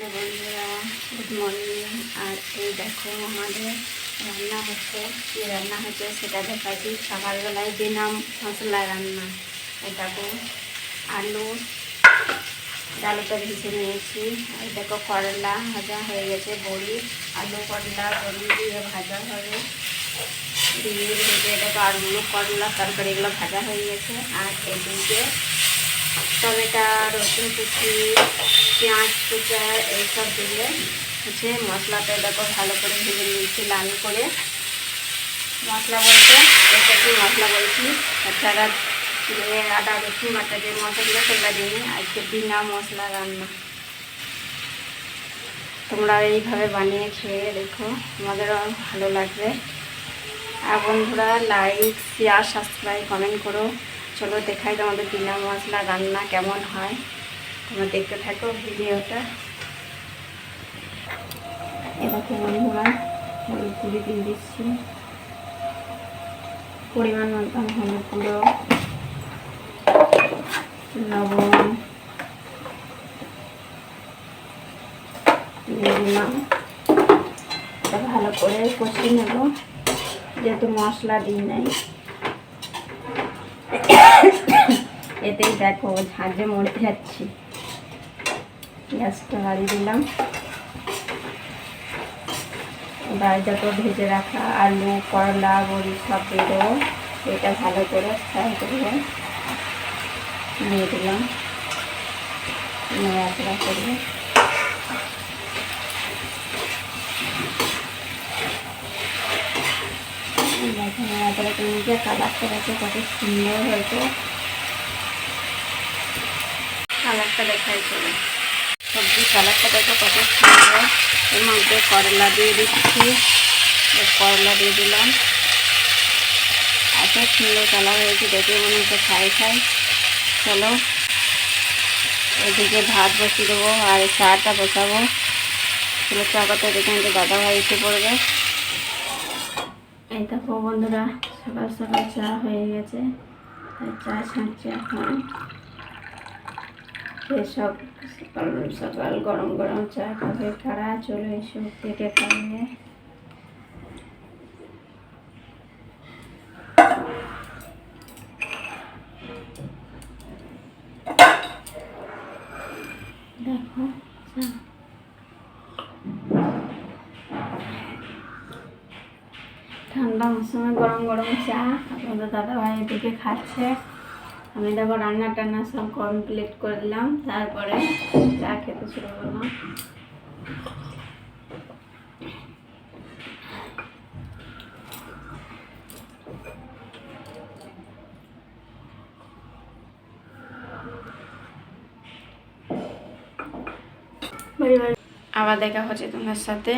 বন্ধুরা good morning আর এই দেখো আমাদের রান্না হচ্ছে। কী রান্না হচ্ছে সেটা দেখাচ্ছি। সকালবেলায় দিনাম মশলা রান্না। দেখো, আলু ডালুটা ভেজে নিয়েছি। আর দেখো, করলা ভাজা হয়ে গেছে, বড়ি, আলু করলা, বড়ি দিয়ে ভাজা হবে। দিয়ে ভেজে দেখো, আলু, করলা, তরকারি এগুলো ভাজা হয়ে গেছে। আর এদিকে টমেটো, রসুন কুচি, পেঁয়াজ কুচা, এইসব দিয়ে হচ্ছে মশলাটা দেখো ভালো করে ভেজে নিয়েছি লাল করে। মশলা বলতে এটা কি মশলা বলছি। তাছাড়া আদা, রসুন, বাটা যে মশলাগুলো, সেগুলো দিই আজকে বিনা মশলা রান্না। তোমরা এইভাবে বানিয়ে খেয়ে দেখো। তোমাদেরও ভালো লাগবে। আর বন্ধুরা লাইক শেয়ার সাবস্ক্রাইব কমেন্ট করো। চলো দেখাই তোমাদের বিনা মশলা রান্না কেমন হয়। তোমরা দেখতে থাকো ভিডিওটা। এরকম বন্ধুরা হলুদ গুঁড়ি দিয়ে দিচ্ছি। পরিমাণ মতন হলুদ গুঁড়ো, লবণ দিয়ে ভালো করে কষিয়ে নেব। যেহেতু মশলা দিই নাই। এতেই দেখো, ঝাঁঝে মরে যাচ্ছি। গ্যাসটা বাড়িয়ে দিলাম। এবার যত ভেজে রাখা আলু, করলা, বড়ি সব দিয়ে দেবো। এটা ভালো করে ফ্রাই করব দিয়ে দিলাম। নাড়াচাড়া করব দেখো নাড়াচাড়া করে নিয়ে কালারটা দেখো কত সুন্দর হয়েছে। কালারটা দেখাই চলো। সবজি কালারটা দেখো কত সুন্দর। এর মধ্যে করলা দিয়ে দিচ্ছি। করলা দিয়ে দিলাম। এত সুন্দর কালার হয়েছে দেখে মনে হচ্ছে খাই খাই চলো, এদিকে ভাত বসিয়ে দেবো আর চাটা বসাবো। চলো চা কথা দেখে দাদা ভাই এসে পড়বে। এই দেখো বন্ধুরা, সকাল সকাল চা হয়ে গেছে। চা ছাঁকছি এখন। সব সকাল সকাল গরম গরম চা খাবে কারা চলে এসো থেকে খাবে দেখো, চা। ঠান্ডা মৌসুমে গরম গরম চা। আপনাদের দাদা ভাই এদিকে খাচ্ছে। আমি দেখো রান্না টান্না সব কমপ্লিট করলাম তারপরে চা খেতে শুরু করলাম। আবার দেখা হচ্ছে তোমার সাথে।